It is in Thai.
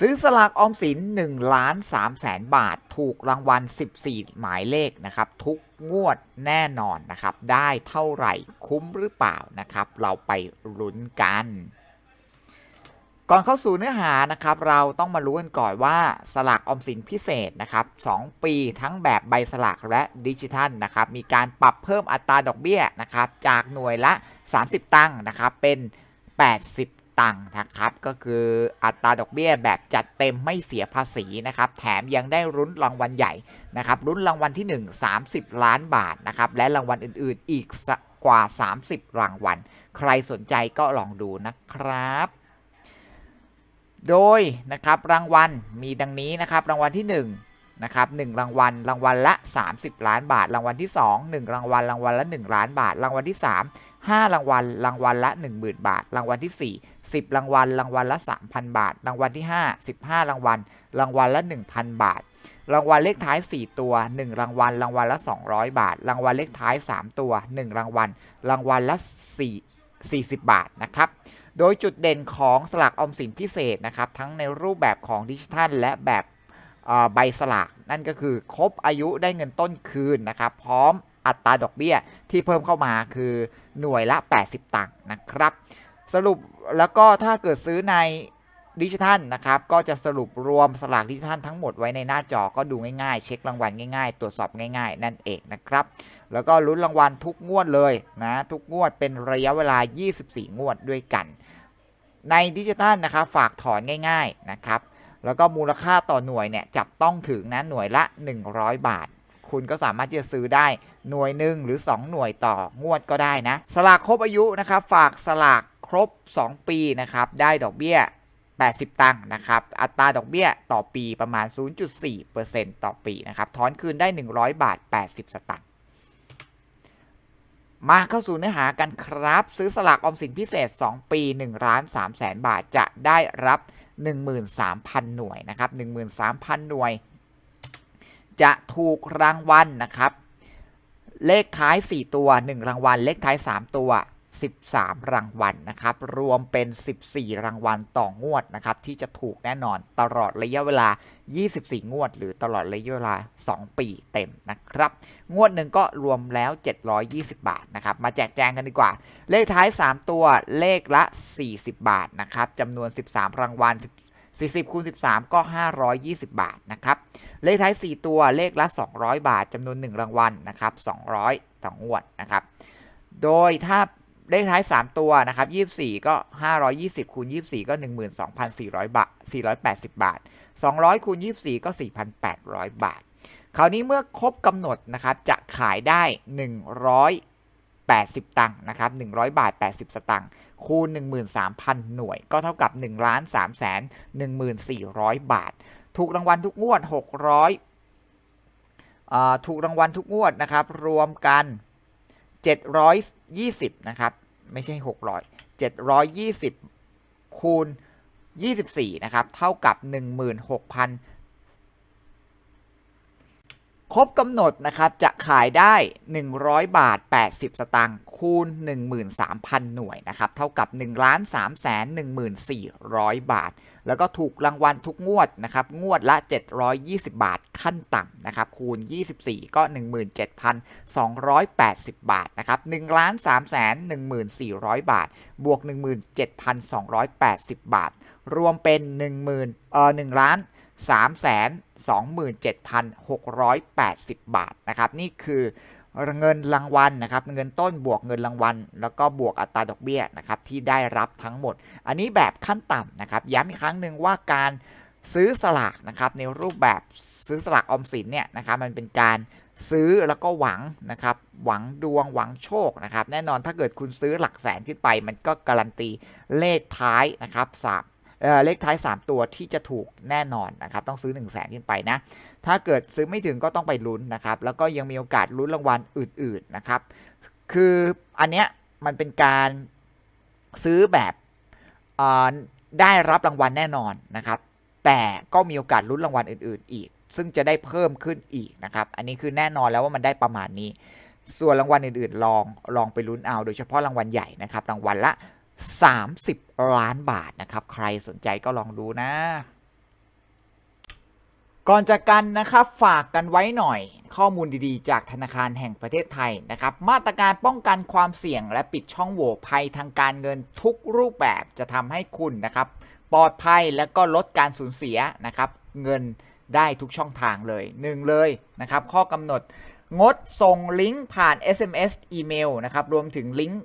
ซื้อสลากออมสิน1ล้าน3แสนบาท ถูกรางวัล 14 หมายเลขนะครับ ทุกงวดแน่นอนนะครับ ได้เท่าไหร่คุ้มหรือเปล่านะครับ เราไปลุ้นกัน ก่อนเข้าสู่เนื้อหานะครับ เราต้องมารู้กันก่อนว่าสลากออมสินพิเศษนะครับ2ปีทั้งแบบใบสลากและดิจิทัลนะครับ มีการปรับเพิ่มอัตราดอกเบี้ยนะครับ จากหน่วยละ 30 ตังค์นะครับ เป็น 80 ตังค์นะครับ ก็คืออัตราดอกเบี้ยแบบจัดเต็มไม่เสียภาษีนะครับ แถมยังได้รุ้นรางวัลใหญ่นะครับรุ้นรางวัลที่ 1 30 ล้านบาทนะครับ และรางวัลอื่นๆอีกกว่า 30 รางวัล ใครสนใจก็ลองดูนะครับ โดยนะครับรางวัลมีดังนี้นะครับ รางวัลที่ 1นะครับ1รางวัล รางวัลละ 30 ล้านบาท รางวัลที่ 2 1 รางวัล รางวัลละ 1 ล้านบาท รางวัลที่ 3 5 รางวัล รางวัลละ 10,000 บาท รางวัลที่ 4 10 รางวัล รางวัลละ 3,000 บาท รางวัลที่ 5 15 รางวัล รางวัลละ 1,000 บาท รางวัลเลขท้าย 4 ตัว 1 รางวัล รางวัลละ 200 บาท รางวัลเลขท้าย 3 ตัว 1 รางวัล รางวัลละ 4 40 บาทนะครับ โดยจุดเด่นของสลากออมสินพิเศษนะครับทั้งในรูปแบบของดิจิทัลและแบบใบสลากนั่นก็คือครบอายุได้เงินต้นคืนนะครับ พร้อม อัตราดอกเบี้ยที่เพิ่มเข้ามาคือหน่วยละ 80 ตังค์นะครับ สรุปแล้วก็ถ้าเกิดซื้อในดิจิทัลนะครับ ก็จะสรุปรวมสลากดิจิทัลทั้งหมดไว้ในหน้าจอก็ดูง่ายๆ เช็ครางวัลง่ายๆ ตรวจสอบง่ายๆ นั่นเองนะครับ แล้วก็ลุ้นรางวัลทุกงวดเลยนะ ทุกงวดเป็นระยะเวลา 24 งวดด้วยกัน ในดิจิทัลนะครับ ฝากถอนง่าย ๆนะครับ แล้วก็มูลค่าต่อหน่วยเนี่ยจับต้องถึงนะหน่วยละ 100 บาท คุณก็สามารถที่จะซื้อได้หน่วยหนึ่งหรือ 2 หน่วยต่องวดก็ได้นะ สลากครบอายุนะครับ ฝากสลากครบ 2 ปีนะครับได้ดอกเบี้ย 80 ตังค์นะครับ อัตราดอกเบี้ยต่อปีประมาณ 0.4%ต่อปีนะครับถอนคืนได้ 100 บาท 80 สตางค์มาเข้าสู่เนื้อหากันครับ ซื้อสลากออมสินพิเศษ 2 ปี 1 ล้าน3แสนบาทจะได้รับ 13,000 หน่วยนะครับ 13,000 หน่วย จะถูกรางวัลนะครับ เลขท้าย 4 ตัว 1 รางวัล เลขท้าย 3 ตัว 13 รางวัลนะครับ รวมเป็น 14 รางวัลต่องวดนะครับ ที่จะถูกแน่นอนตลอดระยะเวลา 24 งวด หรือตลอดระยะเวลา 2 ปีเต็มนะครับ งวดหนึ่งก็รวมแล้ว 720 บาทนะครับ มาแจกแจงกันดีกว่า เลขท้าย 3 ตัวเลขละ 40 บาทนะครับจำนวน 13 รางวัล 40คูณ13 ก็ 520 บาทนะครับ เลขท้าย 4 ตัวเลขละ 200 บาทจำนวน 1 รางวัลนะครับ 200ต่องวดนะครับ โดยถ้าเลขท้าย 3 ตัวนะครับ 24 ก็ 520คูณ24 ก็ 12,400 บาท 480 บาท 200คูณ24 ก็ 4,800 บาท คราวนี้เมื่อครบกำหนดนะครับ จะขายได้ 100 80 ตังค์นะครับ 100 บาท 80 สตังค์คูณ 13,000 หน่วย ก็เท่ากับ1ล้าน3 1 4 0 0 บาท ถูกรางวัลทุกงวด 600 ถูกรางวัลทุกงวดนะครับ รวมกัน 720 นะครับ ไม่ใช่ 600 720 คูณ 24 นะครับ เท่ากับ 16,000 ครบกำหนดนะครับจะขายได้ 100 บาท 80 สตางค์คูณ 13,000 หน่วยนะครับ เท่ากับ 1,314,000 บาท แล้วก็ถูกรางวัลทุกงวดนะครับ งวดละ 720 บาทขั้นต่ำนะครับ คูณ 24 ก็ 17,280 บาทนะครับ 1,314,000บาท บวก 17,280 บาท รวมเป็น 10,000เอ่อ1ล้าน 327,680 บาทนะครับนี่คือเงินรางวัลนะครับเงินต้นบวกเงินรางวัล แล้วก็บวกอัตราดอกเบี้ยนะครับที่ได้รับทั้งหมด อันนี้แบบขั้นต่ำนะครับย้ำอีกครั้งหนึ่งว่าการซื้อสลากนะครับในรูปแบบซื้อสลากออมสินเนี่ยนะครับมันเป็นการซื้อแล้วก็หวังนะครับหวังดวงหวังโชคนะครับแน่นอนถ้าเกิดคุณซื้อหลักแสนขึ้นไป มันก็การันตีเลขท้ายนะครับสาม เลขท้าย 3 ตัวที่จะถูกแน่นอนนะครับ ต้องซื้อ 1 0 0 0 0แสนขึ้นไปนะ ถ้าเกิดซื้อไม่ถึงก็ต้องไปลุ้นนะครับ แล้วก็ยังมีโอกาสลุ้นรางวัลอื่น ๆนะครับ คืออันเนี้ยมันเป็นการซื้อแบบได้รับรางวัลแน่นอนนะครับ แต่ก็มีโอกาสลุ้นรางวัลอื่น ๆ อีก ซึ่งจะได้เพิ่มขึ้นอีกนะครับ อันนี้คือแน่นอนแล้วว่ามันได้ประมาณนี้ส่วนรางวัลอื่นๆ ลองลองไปลุ้นเอา โดยเฉพาะรางวัลใหญ่นะครับ รางวัลละ 30 ล้านบาทนะครับ ใครสนใจก็ลองดูนะ ก่อนจากกันนะครับ ฝากกันไว้หน่อย ข้อมูลดีๆ จากธนาคารแห่งประเทศไทยนะครับ มาตรการป้องกันความเสี่ยงและปิดช่องโหว่ภัยทางการเงินทุกรูปแบบจะทำให้คุณนะครับ ปลอดภัยและก็ลดการสูญเสียนะครับ เงินได้ทุกช่องทางเลยหนึ่งเลยนะครับ ข้อกำหนดงดส่งลิงก์ผ่าน SMS อีเมลนะครับ รวมถึงลิงก์